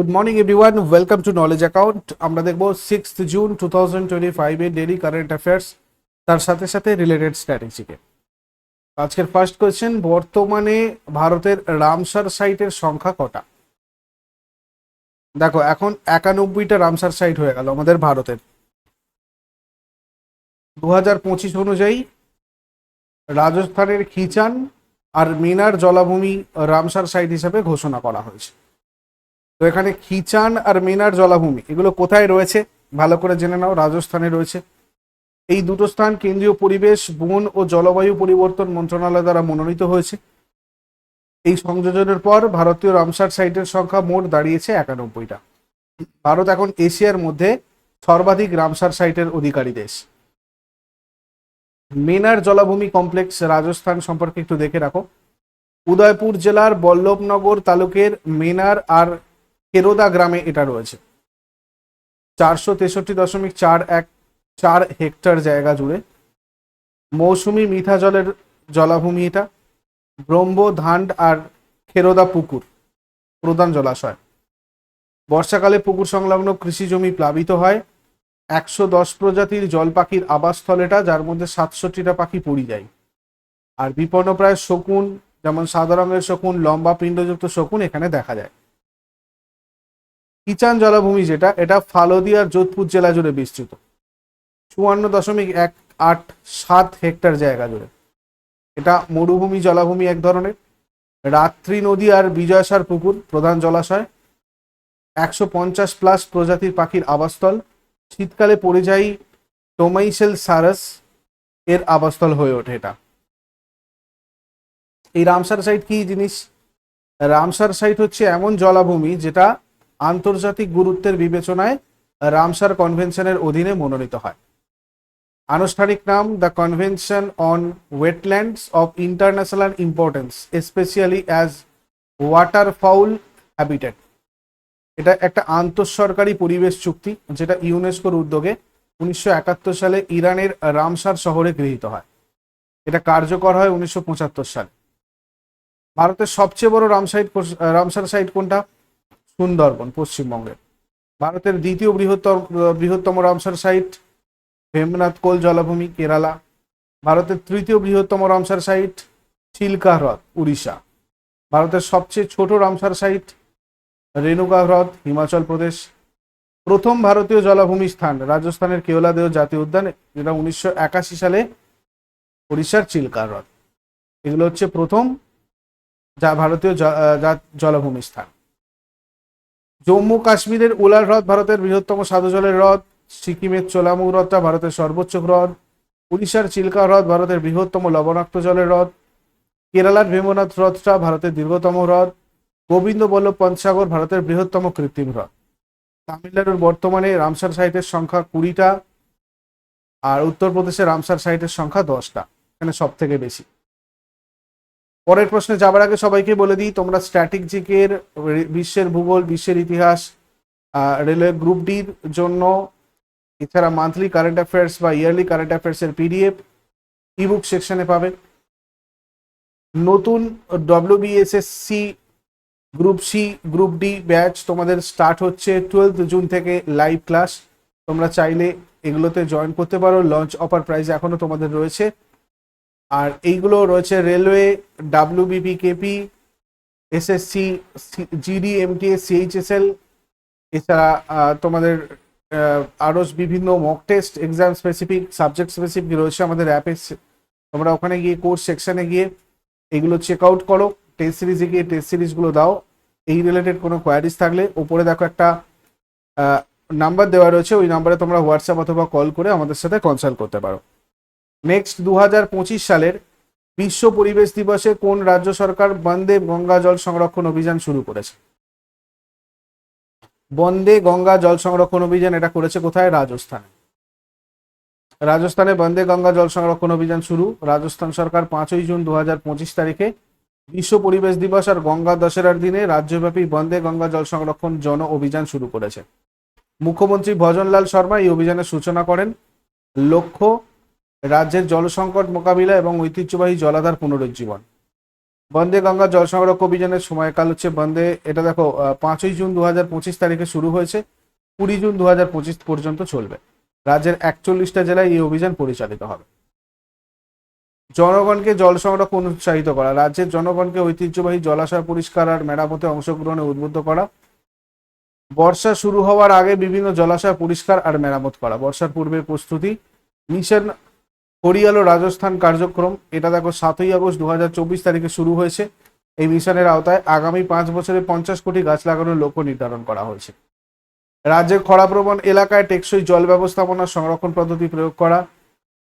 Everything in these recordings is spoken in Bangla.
Good morning everyone welcome to knowledge account আমরা দেখব sixth June two thousand twenty ফাইভে ডেলি কারেন্ট অ্যাফেয়ার্স তার সাথে সাথে রিলেটেড স্ট্র্যাটেজিকে আজকের ফার্স্ট কোয়েশ্চেন বর্তমানে ভারতের রামসার সাইটের সংখ্যা কটা? দেখো, এখন একানব্বইটা রামসার সাইট হয়ে গেল আমাদের ভারতের। দু হাজার পঁচিশ অনুযায়ী রাজস্থানের খিচান আর মিনার জলাভূমি রামসার সাইট হিসেবে ঘোষণা করা হয়েছে। তো এখানে খিচান আর মিনার জলাভূমি, এগুলো কোথায় রয়েছে? ভালো করে জেনে নাও, রাজস্থানে রয়েছে। এই দুটো স্থান কেন্দ্রীয় পরিবেশ, বন ও জলবায়ু পরিবর্তন মন্ত্রণালয় দ্বারা মনোনীত হয়েছে। এই সংযোজনের পর ভারতীয় রামসার সাইটের সংখ্যা মোট দাঁড়িয়েছে একানব্বইটা। ভারত এখন এশিয়ার মধ্যে সর্বাধিক রামসার সাইটের অধিকারী দেশ। মেনার জলাভূমি কমপ্লেক্স রাজস্থান সম্পর্কে একটু দেখে রাখো। উদয়পুর জেলার বল্লভনগর তালুকের মেনার আর কেরোদা গ্রামে এটা রয়েছে। চারশো তেষট্টি দশমিক চার এক, চার হেক্টর জায়গা জুড়ে। মৌসুমি মিঠা জলের জলাভূমি এটা। ব্রহ্ম, ধান্ড আর খেরোদা পুকুর, প্রধান জলাশয়। বর্ষাকালে পুকুর সংলগ্ন কৃষি জমি প্লাবিত হয়। একশো দশ প্রজাতির জল পাখির আবাসস্থল এটা, যার মধ্যে সাতষট্টিটা পাখি পড়ি যায়। আর বিপন্নপ্রায় শকুন, যেমন সাদা রঙের শকুন, লম্বা পিণ্ডযুক্ত শকুন এখানে দেখা যায়। কিচান জলাভূমি যেটা, এটা ফালোদি আর যোধপুর জেলা জুড়ে বিস্তৃত। চুয়ান্ন দশমিক এক আট সাত হেক্টর জায়গা জুড়ে। এটা মরুভূমি, জলাভূমি এক ধরনের। রাত্রি নদী আর বিজয়সার পুকুর, প্রধান জলাশয়। একশো পঞ্চাশ প্লাস প্রজাতির পাখির আবাসস্থল। শীতকালে পরিযায়ী টোমাইসেল সারাস এর আবাসস্থল হয়ে ওঠে এটা। এই রামসার সাইট কি জিনিস? রামসার সাইট হচ্ছে এমন জলাভূমি যেটা আন্তর্জাতিক গুরুত্বের বিবেচনায় রামসার কনভেনশনের অধীনে মনোনীত হয়। আনুষ্ঠানিক নাম the convention on wetlands of international importance specially as waterfowl habitat এটা একটা আন্তঃসরকারি পরিবেশ চুক্তি, যেটা ইউনেস্কোর উদ্যোগে উনিশশো একাত্তর সালে ইরানের রামসার শহরে গৃহীত হয়। এটা কার্যকর হয় উনিশশো পঁচাত্তর সালে। ভারতের সবচেয়ে বড় রামসাইট রামসার সাইট কোনটা? সুন্দরবন, পশ্চিমবঙ্গের। ভারতের দ্বিতীয় বৃহত্তম বৃহত্তম রামসার সাইট ভেমনাথ কোল জলাভূমি, কেরালা। ভারতের তৃতীয় বৃহত্তম রামসার সাইট চিল্কা হ্রদ, উড়িষ্যা। ভারতের সবচেয়ে ছোট রামসার সাইট রেণুকা হ্রদ, হিমাচল প্রদেশ। প্রথম ভারতীয় জলাভূমি স্থান, রাজস্থানের কেওলাদেহ জাতীয় উদ্যানে, যেটা উনিশশো একাশি সালে উড়িষ্যার চিল্কা হ্রদ। এগুলো হচ্ছে প্রথম যা ভারতীয় জলাভূমি স্থান। জম্মু কাশ্মীরের উলার হ্রদ ভারতের বৃহত্তম সাধু জলের হ্রদ, সিকিমের চোলামু হ্রদটা ভারতের সর্বোচ্চ হ্রদ, উড়িষ্যার চিল্কা হ্রদ ভারতের বৃহত্তম লবণাক্ত জলের হ্রদ, কেরালার ভীমনাথ হ্রদটা ভারতের দীর্ঘতম হ্রদ গোবিন্দ বল্লভ পঞ্চসাগর ভারতের বৃহত্তম কৃত্রিম হ্রদ। তামিলনাড়ুর বর্তমানে রামসার সাইটের সংখ্যা কুড়িটা আর উত্তরপ্রদেশের রামসার সাইটের সংখ্যা দশটা, এখানে সব থেকে বেশি। পরের প্রশ্নে যাবার আগে সবাইকে বলে দিই, তোমরা স্ট্যাটিক জিকের বিশ্বের ভূগোল, বিশ্বের ইতিহাস রেলওয়ে গ্রুপ ডির জন্য, এছাড়া মান্থলি কারেন্ট অ্যাফেয়ার্স বা ইয়ারলি কারেন্ট অ্যাফেয়ার্সের পিডিএফ ইবুক সেকশনে পাবে। নতুন WBSSC group C, group D batch তোমাদের স্টার্ট হচ্ছে টুয়েলথ জুন থেকে লাইভ ক্লাস। তোমরা চাইলে এগুলোতে জয়েন করতে পারো। লঞ্চ অফার প্রাইস এখনও তোমাদের রয়েছে। আর এইগুলো রয়েছে railway WBP KP SSC GD MTS CHSL এছাড়া তোমাদের আরও বিভিন্ন mock test exam specific subject specific রয়েছে আমাদের অ্যাপে তোমরা ওখানে গিয়ে কোর্স সেকশানে গিয়ে এগুলো চেক আউট করো টেস্ট সিরিজে গিয়ে টেস্ট সিরিজগুলো দাও, এই রিলেটেড কোনো কোয়ারিজ থাকলে, ওপরে দেখো একটা নাম্বার দেওয়া রয়েছে, ওই নাম্বারে তোমরা হোয়াটসঅ্যাপ অথবা কল করে আমাদের সাথে কনসাল্ট করতে পারো। নেক্সট দু হাজার পঁচিশ সালের বিশ্ব পরিবেশ দিবসে কোন রাজ্য সরকার বন্দে গঙ্গা জল সংরক্ষণ অভিযান শুরু করেছে? বন্দে গঙ্গা জল সংরক্ষণ অভিযান এটা করেছে কোথায়? রাজস্থানে। রাজস্থানে বন্দে গঙ্গা জল সংরক্ষণ অভিযান শুরু। রাজস্থান সরকার পাঁচই জুন দু হাজার পঁচিশ তারিখে বিশ্ব পরিবেশ দিবস আর গঙ্গা দশেরার দিনে রাজ্যব্যাপী বন্দে গঙ্গা জল সংরক্ষণ জন অভিযান শুরু করেছে। মুখ্যমন্ত্রী ভজনলাল শর্মা এই অভিযানের সূচনা করেন। লক্ষ্য রাজ্যের জল সংকট মোকাবিলা এবং ঐতিহ্যবাহী জলাধার পুনরুজ্জীবন। বন্দে গঙ্গা জল সংরক্ষণ অভিযানের সময়কাল হচ্ছে বন্দে, এটা দেখো পাঁচই জুন দু হাজার পঁচিশ তারিখে শুরু হয়েছে, কুড়ি জুন দু হাজার পঁচিশ পর্যন্ত চলবে। রাজ্যের একচল্লিশটা জেলায় এই অভিযান পরিচালিত হবে। জনগণকে জল সংরক্ষণ উৎসাহিত করা, রাজ্যের জনগণকে ঐতিহ্যবাহী জলাশয় পরিষ্কার আর মেরামতে অংশগ্রহণে উদ্বুদ্ধ করা। বর্ষা শুরু হওয়ার আগে বিভিন্ন জলাশয় পরিষ্কার আর মেরামত করা, বর্ষার পূর্বে প্রস্তুতি। মিশন হরিয়ালো রাজস্থান কার্যক্রম। এটা দেখো সাতই আগস্ট দু হাজার চব্বিশ তারিখে শুরু হয়েছে। এই মিশনের আওতায় আগামী পাঁচ বছরে পঞ্চাশ কোটি গাছ লাগানোর লক্ষ্য নির্ধারণ করা হয়েছে। রাজ্যের খরাপ্রবণ এলাকায় টেকসই জল ব্যবস্থাপনা সংরক্ষণ পদ্ধতি প্রয়োগ করা,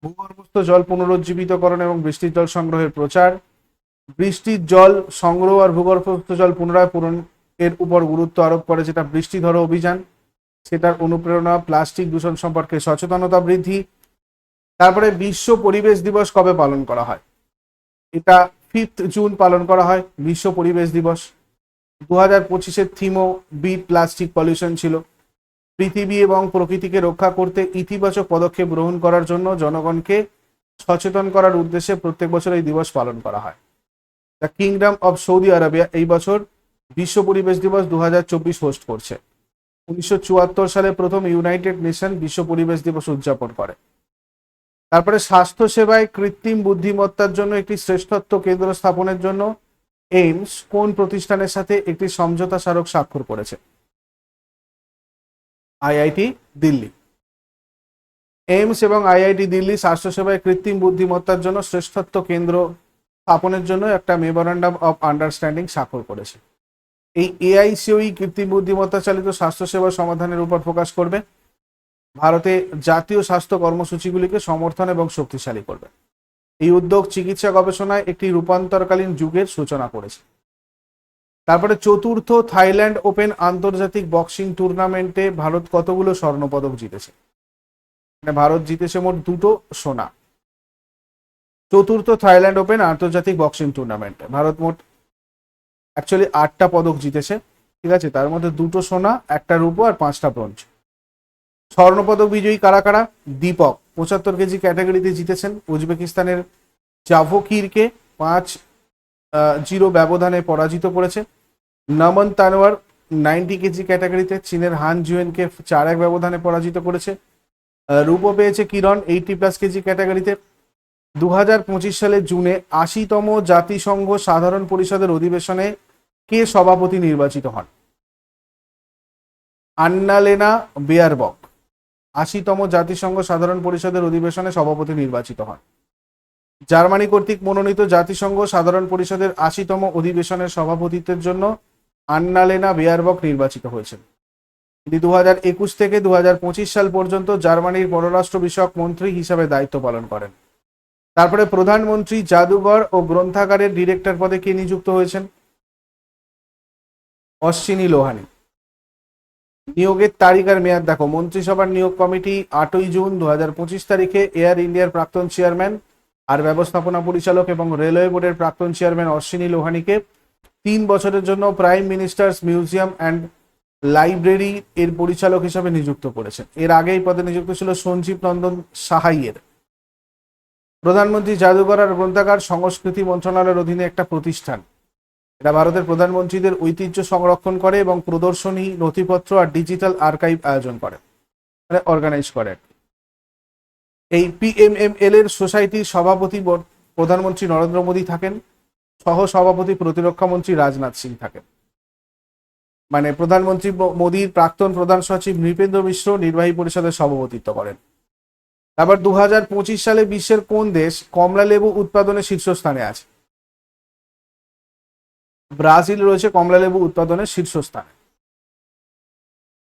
ভূগর্ভস্থ জল পুনরুজ্জীবিতকরণ এবং বৃষ্টির জল সংগ্রহের প্রচার, বৃষ্টির জল সংগ্রহ আর ভূগর্ভস্থ জল পুনরায় পূরণ এর উপর গুরুত্ব আরোপ করে যেটা বৃষ্টি ধরো অভিযান। সেটার অনুপ্রেরণা, প্লাস্টিক দূষণ সম্পর্কে সচেতনতা বৃদ্ধি তারপরে বিশ্ব পরিবেশ দিবস কবে পালন করা হয়? এটা ফিফথ জুন পালন করা হয়, বিশ্ব পরিবেশ দিবস। দু হাজার পঁচিশের থিমও বিট প্লাস্টিক পলিউশন ছিল। পৃথিবী এবং প্রকৃতিকে রক্ষা করতে ইতিবাচক পদক্ষেপ গ্রহণ করার জন্য জনগণকে সচেতন করার উদ্দেশ্যে প্রত্যেক বছর এই দিবস পালন করা হয়। The Kingdom of Saudi Arabia এই বছর বিশ্ব পরিবেশ দিবস দু হাজার চব্বিশ হোস্ট করছে। উনিশশো চুয়াত্তর সালে প্রথম ইউনাইটেড নেশন বিশ্ব পরিবেশ দিবস উদযাপন করে। তারপরে স্বাস্থ্য সেবায় কৃত্রিম বুদ্ধিমত্তার জন্য একটি শ্রেষ্ঠত্ব কেন্দ্র স্থাপনের জন্য এইমস কোন প্রতিষ্ঠানের সাথে একটি সমঝোতা স্মারক স্বাক্ষর করেছে? আইআইটি দিল্লি। এইমস এবং আইআইটি দিল্লি স্বাস্থ্যসেবায় কৃত্রিম বুদ্ধিমত্তার জন্য শ্রেষ্ঠত্ব কেন্দ্র স্থাপনের জন্য একটা মেমোরান্ডাম অফ আন্ডারস্ট্যান্ডিং স্বাক্ষর করেছে। এই এআইসিওই কৃত্রিম বুদ্ধিমত্তা চালিত স্বাস্থ্যসেবা সমাধানের উপর ফোকাস করবে। ভারতে জাতীয় স্বাস্থ্য কর্মসূচিগুলিকে সমর্থন এবং শক্তিশালী করবে। এই উদ্যোগ চিকিৎসা গবেষণায় একটি রূপান্তরকালীন যুগের সূচনা করেছে। তারপরে চতুর্থ থাইল্যান্ড ওপেন আন্তর্জাতিক বক্সিং টুর্নামেন্টে ভারত কতগুলো স্বর্ণপদক জিতেছে? মানে ভারত জিতেছে মোট দুটো সোনা। চতুর্থ থাইল্যান্ড ওপেন আন্তর্জাতিক বক্সিং টুর্নামেন্টে ভারত মোট অ্যাকচুয়ালি আটটা পদক জিতেছে। ঠিক আছে, তার মধ্যে দুটো সোনা, একটা রূপো আর পাঁচটা ব্রোঞ্জ। স্বর্ণপদক বিজয়ী কারা কারা? দীপক, পঁচাত্তর কেজি ক্যাটাগরিতে জিতেছেন উজবেকিস্তানের জাভোকিরকে। পাঁচ জিরো ব্যবধানে পরাজিত করেছে। নমন তানওয়ার নাইনটি কেজি ক্যাটাগরিতে। চীনের হান জুয়েনকে চার এক ব্যবধানে পরাজিত করেছে। রূপো পেয়েছে কিরণ এইটি প্লাস কেজি ক্যাটাগরিতে। দু হাজার পঁচিশ সালের জুনে আশিতম জাতিসংঘ সাধারণ পরিষদের অধিবেশনে কে সভাপতি নির্বাচিত হন? আন্নালেনা বেয়ারবক। আশিতম জাতিসংঘ সাধারণ পরিষদের অধিবেশনে সভাপতি নির্বাচিত হন। জার্মানি কর্তৃক মনোনীত জাতিসংঘ সাধারণ পরিষদের আশিতম অধিবেশনের সভাপতিত্বের জন্য আন্নালেনা বেয়ারবক নির্বাচিত হয়েছেন। তিনি দু একুশ থেকে দু হাজার পঁচিশ সাল পর্যন্ত জার্মানির পররাষ্ট্র বিষয়ক মন্ত্রী হিসাবে দায়িত্ব পালন করেন। তারপরে প্রধানমন্ত্রী, জাদুঘর ও গ্রন্থাগারের ডিরেক্টর পদে কে নিযুক্ত হয়েছেন? অশ্বিনী লোহানি। নিয়োগের তারিখ আর মেয়াদ দেখো। মন্ত্রিসভার নিয়োগ কমিটি আটই জুন দু হাজার পঁচিশ তারিখে এয়ার ইন্ডিয়ার প্রাক্তন চেয়ারম্যান আর ব্যবস্থাপনা পরিচালক এবং রেলওয়ে বোর্ডের প্রাক্তন চেয়ারম্যান অশ্বিনী লোহানিকে তিন বছরের জন্য prime ministers museum and library এর পরিচালক হিসাবে নিযুক্ত করেছেন। এর আগে এই পদে নিযুক্ত ছিল সঞ্জীব নন্দন সাহাইয়ের। প্রধানমন্ত্রী জাদুঘর আর গ্রন্থাগার সংস্কৃতি মন্ত্রণালয়ের অধীনে একটা প্রতিষ্ঠান। এটা ভারতের প্রধানমন্ত্রীদের ঐতিহ্য সংরক্ষণ করে এবং প্রদর্শনী, নথিপত্র আর ডিজিটাল আর্কাইভ আয়োজন করে মানে অর্গানাইজ করে এই পিএমএমএল এর সোসাইটির সভাপতি প্রধানমন্ত্রী নরেন্দ্র মোদী থাকেন সহ সভাপতি প্রতিরক্ষা মন্ত্রী রাজনাথ সিং থাকেন। মানে প্রধানমন্ত্রী মোদীর প্রাক্তন প্রধান সচিব নৃপেন্দ্র মিশ্র নির্বাহী পরিষদের সভাপতিত্ব করেন। তারপর দু হাজার পঁচিশ সালে বিশ্বের কোন দেশ কমলা লেবু উৎপাদনে শীর্ষস্থানে আছে? ব্রাজিল রয়েছে কমলা লেবু উৎপাদনের শীর্ষস্থানে।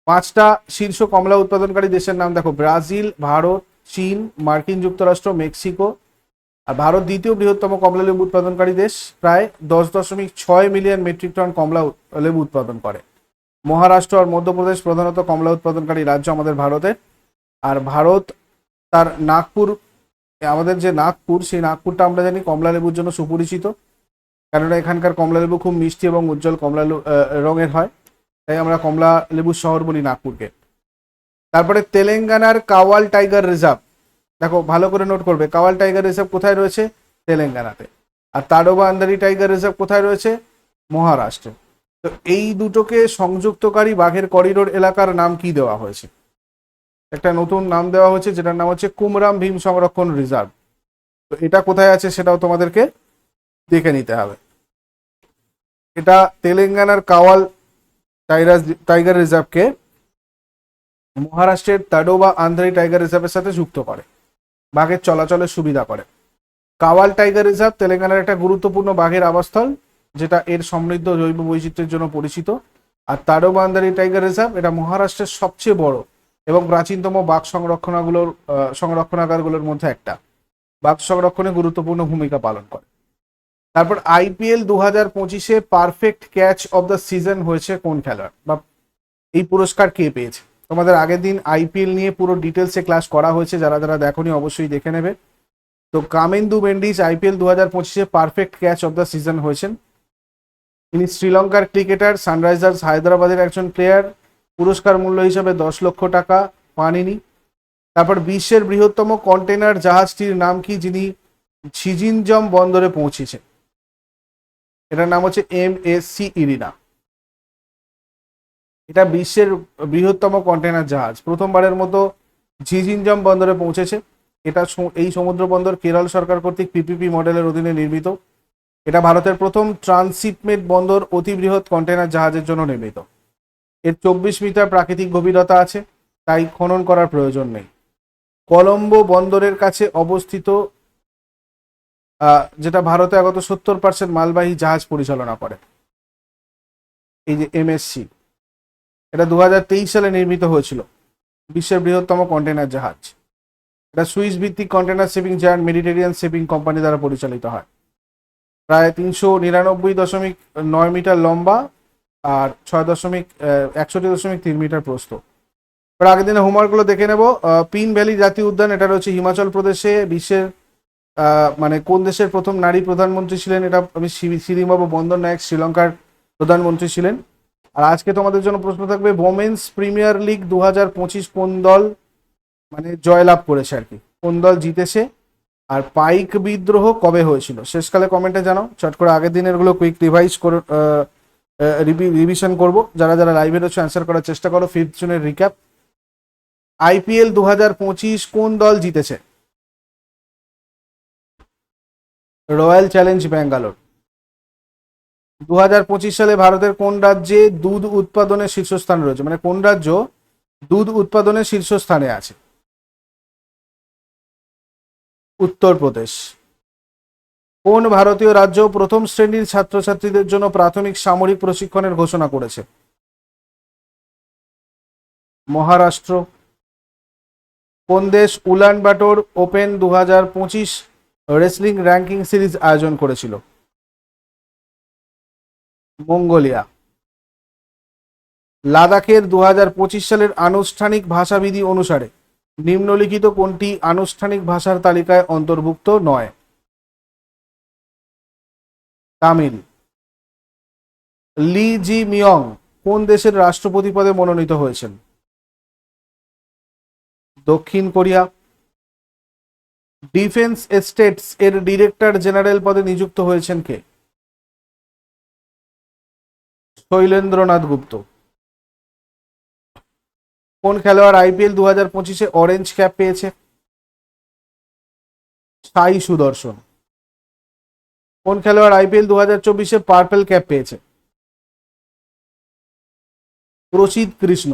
পাঁচটা শীর্ষ কমলা উৎপাদনকারী দেশের নাম দেখো, ব্রাজিল, ভারত, চীন, মার্কিন যুক্তরাষ্ট্র, মেক্সিকো। আর ভারত দ্বিতীয় বৃহত্তম কমলা লেবু উৎপাদনকারী দেশ, প্রায় দশ দশমিক ছয় মিলিয়ন মেট্রিক টন কমলা লেবু উৎপাদন করে। মহারাষ্ট্র আর মধ্যপ্রদেশ প্রধানত কমলা উৎপাদনকারী রাজ্য আমাদের ভারতের। আর ভারত তার নাগপুর আমাদের যে নাগপুর, সেই নাগপুরটা আমরা জানি কমলা লেবুর জন্য সুপরিচিত। কেননা এখানকার কমলা লেবু খুব মিষ্টি এবং উজ্জ্বল কমলা রঙের হয়। তাই আমরা কমলা লেবুর শহর বলি নাগপুরকে। তারপরে তেলেঙ্গানার কাওয়াল টাইগার রিজার্ভ। দেখো, ভালো করে নোট করবে। কাওয়াল টাইগার রিজার্ভ কোথায় রয়েছে? তেলেঙ্গানাতে। আর তাডোবা আন্দারি টাইগার রিজার্ভ কোথায় রয়েছে? মহারাষ্ট্রে। তো এই দুটোকে সংযুক্তকারী বাঘের করিডোর এলাকার নাম কি দেওয়া হয়েছে? একটা নতুন নাম দেওয়া হয়েছে, যেটার নাম হচ্ছে কুমরাম ভীম সংরক্ষণ রিজার্ভ। তো এটা কোথায় আছে সেটাও তোমাদেরকে দেখে নিতে হবে। এটা তেলেঙ্গানার কাওয়াল টাইগার টাইগার রিজার্ভকে মহারাষ্ট্রের তাডোবা আন্ধ্রাই টাইগার রিজার্ভের সাথে যুক্ত করে। বাঘের চলাচলের সুবিধা করে। কাওয়াল টাইগার রিজার্ভ তেলেঙ্গানার একটা গুরুত্বপূর্ণ বাঘের আবাসস্থল, যেটা এর সমৃদ্ধ জৈব বৈচিত্র্যের জন্য পরিচিত। আর তাডোবা আন্দারি টাইগার রিজার্ভ এটা মহারাষ্ট্রের সবচেয়ে বড় এবং প্রাচীনতম বাঘ সংরক্ষণাগুলোর সংরক্ষণাগারগুলোর মধ্যে একটা। বাঘ সংরক্ষণে গুরুত্বপূর্ণ ভূমিকা পালন করে। তারপর আইপিএল দু হাজার পঁচিশে perfect catch of the season হয়েছে কোন খেলোয়াড়? বা এই পুরস্কার কে পেয়েছে? তোমাদের আগের দিন আইপিএল নিয়ে পুরো ডিটেলসে ক্লাস করা হয়েছে, যারা যারা দেখোনি অবশ্যই দেখে নেবে। তো কামেন্দু মেন্ডিস আইপিএল দু হাজার পঁচিশে perfect catch of the season হয়েছেন। তিনি শ্রীলঙ্কার ক্রিকেটার, সানরাইজার্স হায়দ্রাবাদের একজন প্লেয়ার পুরস্কার মূল্য হিসাবে দশ লক্ষ টাকা পাননি। তারপর বিশ্বের বৃহত্তম কন্টেনার জাহাজটির নাম কি, যিনি ছিজিনজম বন্দরে পৌঁছেছেন? এটার নাম হচ্ছে এম এস সি ইরিনা। এটা বিশ্বের বৃহত্তম কন্টেনার জাহাজ। প্রথমবারের মতো ঝিজিনজম বন্দরে পৌঁছেছে। এটা এই সমুদ্র বন্দর কেরল সরকার কর্তৃক পিপিপি মডেলের অধীনে নির্মিত। এটা ভারতের প্রথম ট্রান্সিটমেট বন্দর অতি বৃহৎ কন্টেনার জাহাজের জন্য নির্মিত। এর চব্বিশ মিটার প্রাকৃতিক গভীরতা আছে, তাই খনন করার প্রয়োজন নেই। কলম্বো বন্দরের কাছে অবস্থিত যেটা ভারতে আগত সত্তর পার্সেন্ট মালবাহী জাহাজ পরিচালনা করে। এই যে এমএসসি এটা দু হাজার তেইশ সালে নির্মিত হয়েছিল। বিশ্বের বৃহত্তম কন্টেনার জাহাজ। এটা সুইস ভিত্তিক container shipping giant Mediterranean shipping company দ্বারা পরিচালিত হয়। প্রায় তিনশো নিরানব্বই দশমিক নয় মিটার লম্বা আর ছয় দশমিক একষট্টি দশমিক তিন মিটার প্রস্থ। এবার আগের দিনে হোমওয়ার্কগুলো দেখে নেব। পিন ভ্যালি জাতীয় উদ্যান, এটা রয়েছে হিমাচল প্রদেশে, বিশ্বের মানে কোন দেশের প্রথম নারী প্রধানমন্ত্রী ছিলেন এটা আমি শ্রীবাবু বন্দর নায়ক, শ্রীলঙ্কার প্রধানমন্ত্রী ছিলেন। আর আজকে তোমাদের জন্য প্রশ্ন থাকবে ওমেন্স প্রিমিয়ার লিগ দু হাজার পঁচিশ কোন দল মানে জয়লাভ করেছে আর কি? কোন দল জিতেছে? আর পাইক বিদ্রোহ কবে হয়েছিল? শেষকালে কমেন্টে জানাও। চট করে আগের দিনেরগুলো কুইক রিভাইজ করে রিভিশন করব। যারা যারা লাইভে রয়েছে অ্যান্সার করার চেষ্টা করো। ফিফথ জুনের রিক্যাপ আইপিএল দু হাজার পঁচিশ কোন দল জিতেছে? Royal challenge Bangalore. দু হাজার পঁচিশ সালে ভারতের কোন রাজ্যে দুধ উৎপাদনের শীর্ষস্থান রয়েছে? মানে কোন রাজ্য দুধ উৎপাদনের শীর্ষস্থানে আছে? উত্তরপ্রদেশ। কোন ভারতীয় রাজ্য প্রথম শ্রেণির ছাত্রছাত্রীদের জন্য প্রাথমিক সামরিক প্রশিক্ষণের ঘোষণা করেছে? মহারাষ্ট্র। কোন দেশ উলান বাটোর ওপেন দু হাজার পঁচিশ রেসলিং র্যাঙ্কিং সিরিজ আয়োজন করেছিল। মঙ্গোলিয়া। লাদাখের দু পঁচিশ সালের আনুষ্ঠানিক ভাষাবিধি অনুসারে নিম্নলিখিত কোনটি আনুষ্ঠানিক ভাষার তালিকায় অন্তর্ভুক্ত নয়? তামিল। লি জি মিয়ং কোন দেশের রাষ্ট্রপতি পদে মনোনীত হয়েছেন? দক্ষিণ কোরিয়া। ডিফেন্স এস্টেটস এর ডিরেক্টর জেনারেল পদে নিযুক্ত হয়েছেন কে? শৈলেন্দ্রনাথ গুপ্ত। কোন খেলোয়াড় আইপিএল দু হাজার পঁচিশে অরেঞ্জ ক্যাপ পেয়েছে? সাই সুদর্শন। কোন খেলোয়াড় আইপিএল দু হাজার চব্বিশে পার্পেল ক্যাপ পেয়েছে? প্রসিদ কৃষ্ণ।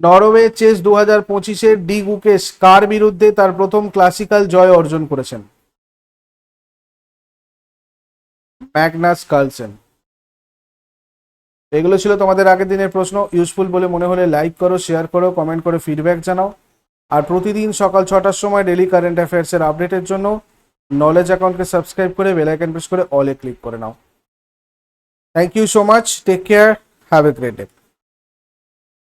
নরওয়ে চেস দু হাজার পঁচিশে ডি গুকেশ কার বিরুদ্ধে তার প্রথম ক্লাসিক্যাল জয় অর্জন করেছেন। Magnus Carlsen. এগুলো ছিল তোমাদের আগের দিনের প্রশ্ন। ইউজফুল বলে মনে হলে লাইক করো, শেয়ার করো, কমেন্ট করে ফিডব্যাক জানাও। আর প্রতিদিন সকাল ছটার সময় ডেলি কারেন্ট অ্যাফেয়ার্সের আপডেটের জন্য নলেজ অ্যাকাউন্টকে সাবস্ক্রাইব করে বেল আইকন প্রেস করে অলে ক্লিক করে নাও। Thank you so much take care have a great day